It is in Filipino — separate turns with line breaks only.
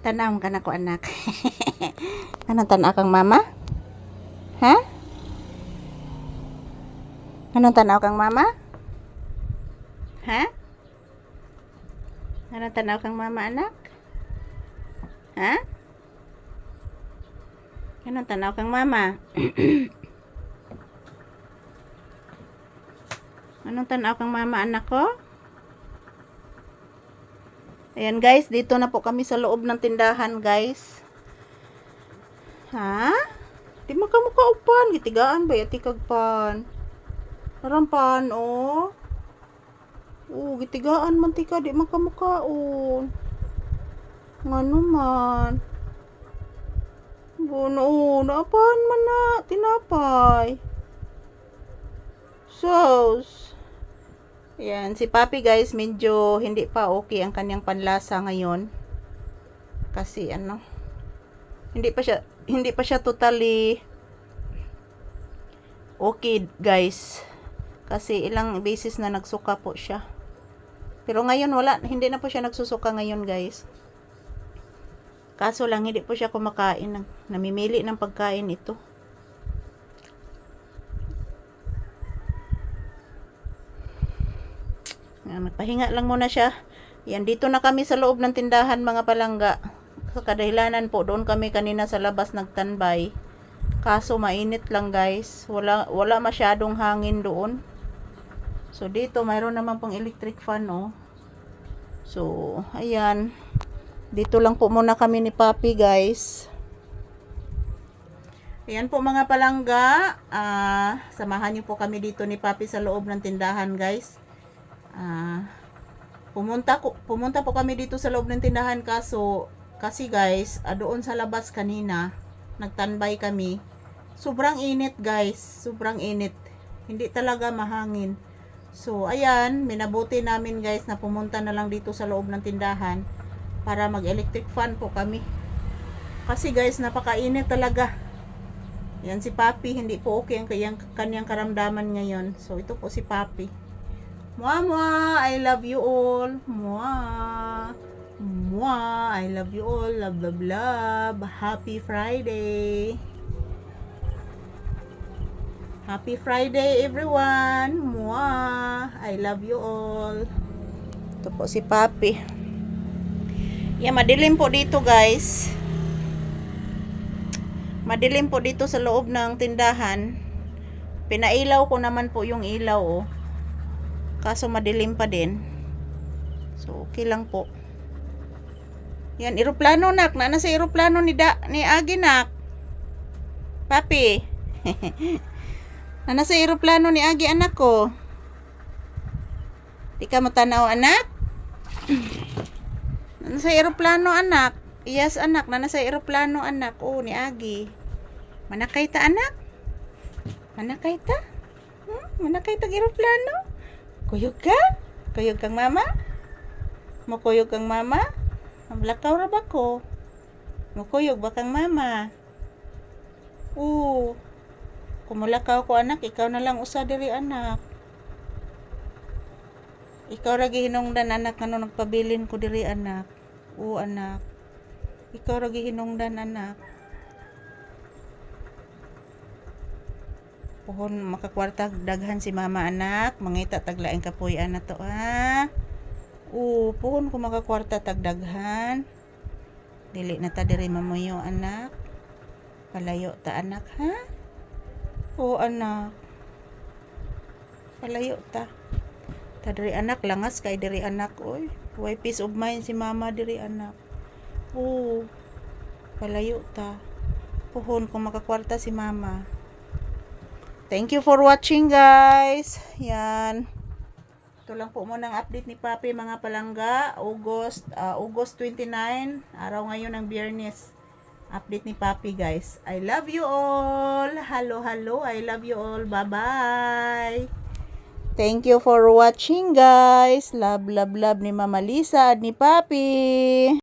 Tanaw ka na ko anak. Anong tanaw kang mama? Ha? Anong tanaw kang mama? Ha? Anong tanaw kang mama anak? Ha? Anong tanaw kang mama? Anong tanaw kang mama anak ko? Ayan guys, dito na po kami sa loob ng tindahan guys. Ha? Di makamukaupan. Gitigaan ba? Yati kagpan. Narampan, oh. Oo, gitigaan man tika. Di makamukaon. Nga naman. Bono, oh. Naapahan man na. Tinapay. Sauce. Yan, si Papi guys, medyo hindi pa okay ang kanyang panlasa ngayon. Kasi ano, hindi pa siya hindi pa siya totally okay guys. Kasi ilang beses na nagsuka po siya. Pero ngayon wala, hindi na po siya nagsusuka ngayon guys. Kaso lang hindi po siya kumakain namimili ng pagkain ito. Magpahinga lang muna siya. Yan, dito na kami sa loob ng tindahan mga palangga. Sa kadahilanan po, doon kami kanina sa labas nagtanbay. Kaso mainit lang guys. Wala, wala masyadong hangin doon. So dito, mayroon naman pang electric fan oh. So, ayan. Dito lang po muna kami ni Papi guys. Ayan po mga palangga. Ah, samahan niyo po kami dito ni Papi sa loob ng tindahan guys. Ah, pumunta ko pumunta po kami dito sa loob ng tindahan kaso kasi guys, ah, doon sa labas kanina nagtanbay kami. Sobrang init guys, sobrang init. Hindi talaga mahangin. So, ayan, minabuti namin guys na pumunta na lang dito sa loob ng tindahan para mag-electric fan po kami. Kasi guys, napakainit talaga. Yan si Papi, hindi po okay ang kanyang karamdaman ngayon. So, ito po si Papi. Mua mua, I love you all. Mua. Mua, I love you all. Love, love, love. Happy Friday. Happy Friday everyone. Mua, I love you all. Ito po si Papi. Yeah, madilim po dito guys. Madilim po dito sa loob ng tindahan. Pinailaw ko naman po yung ilaw oh. Kaso madilim pa din. So, okay lang po. Yan, eroplano nak. Na sa eroplano ni, da, ni Agi nak. Papi. na sa eroplano ni Agi anak ko. Di ka matanaw anak? na sa eroplano anak. Yes anak. Na sa eroplano anak. Oh, ni Agi. Manakay ta anak? Manakay ta? Hmm? Manakay ta eroplano? Kuyog ka? Kuyog kang mama? Mukuyog kang mama? Mablakaw ra ba ko? Mukuyog ba kang mama? Oo. Kumulakaw ko anak, ikaw na lang usa diri anak. Ikaw ra gihinungdan anak ano nagpabilin ko diri anak. Oo anak. Ikaw ra gihinungdan anak. Puhon makakwarta daghan si mama anak, mangita taglaing kapoy ana to ha. Oo, puhon ko makakwarta tagdaghan. Dili na ta diri mamuyo anak. Palayo ta anak ha. Oo anak. Palayo ta. Ta diri anak langas kay diri anak oy. Way peace of mind si mama diri anak. Oo. Palayo ta. Puhon ko makakwarta si mama. Thank you for watching guys. Yan. Ito lang po muna ang update ni Papi mga palangga. August, ah, August 29. Araw ngayon ng biyernes. Update ni Papi guys. I love you all. Hello, hello. I love you all. Bye-bye. Thank you for watching guys. Love, love, love ni Mama Lisa at ni Papi.